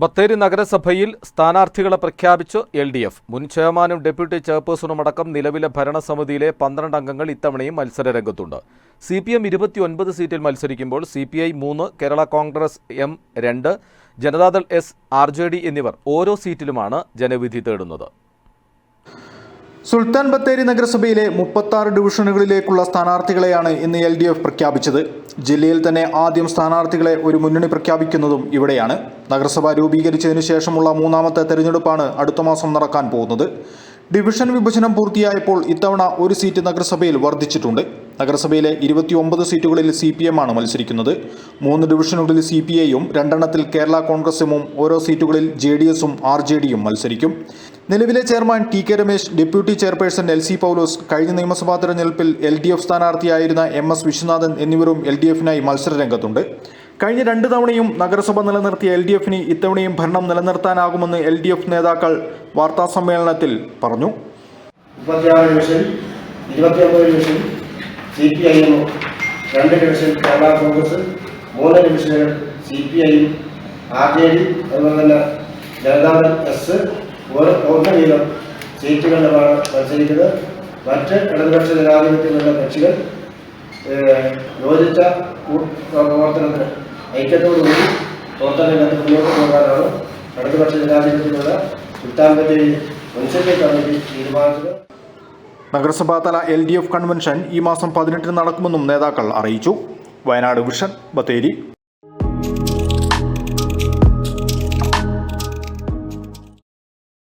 ബത്തേരി നഗരസഭയിൽ സ്ഥാനാർത്ഥികളെ പ്രഖ്യാപിച്ചു എൽ ഡി എഫ്. മുൻ ചെയർമാനും ഡെപ്യൂട്ടി ചെയർപേഴ്സണുമടക്കം നിലവിലെ ഭരണസമിതിയിലെ പന്ത്രണ്ട് അംഗങ്ങൾ ഇത്തവണയും മത്സരരംഗത്തുണ്ട്. സി പി എം ഇരുപത്തിയൊൻപത് സീറ്റിൽ മത്സരിക്കുമ്പോൾ സി പി ഐ മൂന്ന് കേരള കോൺഗ്രസ് എം രണ്ട് Janata Dal S R J D എന്നിവർ ഓരോ സീറ്റിലുമാണ് ജനവിധി തേടുന്നത്. സുൽത്താൻ ബത്തേരി നഗരസഭയിലെ മുപ്പത്തി ഡിവിഷനുകളിലേക്കുള്ള സ്ഥാനാർത്ഥികളെയാണ് ഇന്ന് എൽ പ്രഖ്യാപിച്ചത്. ജില്ലയിൽ തന്നെ ആദ്യം സ്ഥാനാർത്ഥികളെ ഒരു മുന്നണി പ്രഖ്യാപിക്കുന്നതും ഇവിടെയാണ്. നഗരസഭ രൂപീകരിച്ചതിനു ശേഷമുള്ള മൂന്നാമത്തെ തെരഞ്ഞെടുപ്പാണ് അടുത്ത മാസം നടക്കാൻ പോകുന്നത്. ഡിവിഷൻ വിഭജനം പൂർത്തിയായപ്പോൾ ഇത്തവണ ഒരു സീറ്റ് നഗരസഭയിൽ വർദ്ധിച്ചിട്ടുണ്ട്. നഗരസഭയിലെ ഇരുപത്തിയൊമ്പത് സീറ്റുകളിൽ സി പി എം ആണ് മത്സരിക്കുന്നത്. മൂന്ന് ഡിവിഷനുകളിൽ സി പി ഐയും രണ്ടെണ്ണത്തിൽ കേരള കോൺഗ്രസും ഓരോ സീറ്റുകളിൽ ജെ ഡി എസും ആർ ജെ ഡിയും മത്സരിക്കും. നിലവിലെ chairman T K Ramesh deputy chairperson L C Paulose കഴിഞ്ഞ നിയമസഭാ തെരഞ്ഞെടുപ്പിൽ എൽ ഡി എഫ് സ്ഥാനാർത്ഥിയായിരുന്ന എം എസ് വിശ്വനാഥൻ എന്നിവരും എൽ ഡി എഫിനായി മത്സരരംഗത്തുണ്ട് കഴിഞ്ഞ രണ്ട് തവണയും നഗരസഭ നിലനിർത്തിയ എൽ ഡി എഫിന് ഇത്തവണയും ഭരണം നിലനിർത്താനാകുമെന്ന് എൽ ഡി എഫ് നേതാക്കൾ വാർത്താസമ്മേളനത്തിൽ പറഞ്ഞു. രണ്ട് ഡിവിഷൻ മൂന്ന് ജനതാദൾ എസ് ഒന്ന് വീതം സീറ്റുകളിലുമാണ് മത്സരിക്കുന്നത്. മറ്റ് ഇടതുപക്ഷ ജനാധിപത്യമുള്ള കക്ഷികൾ യോജിച്ച പ്രവർത്തനത്തിന് ഐക്യത്തോടുകൂടി പ്രവർത്തന രംഗത്ത് മുന്നോട്ട് പോകാനാണ് ഇടതുപക്ഷ ജനാധിപത്യത്തിലുള്ള സുൽത്താൻ ബത്തേരി മുനിസിപ്പൽ കമ്മിറ്റി തീരുമാനിച്ചത്. നഗരസഭാതല എൽ ഡി എഫ് കൺവെൻഷൻ ഈ മാസം പതിനെട്ടിന് നടക്കുമെന്നും നേതാക്കൾ അറിയിച്ചു. വയനാട് വിഷൻ ബത്തേരി.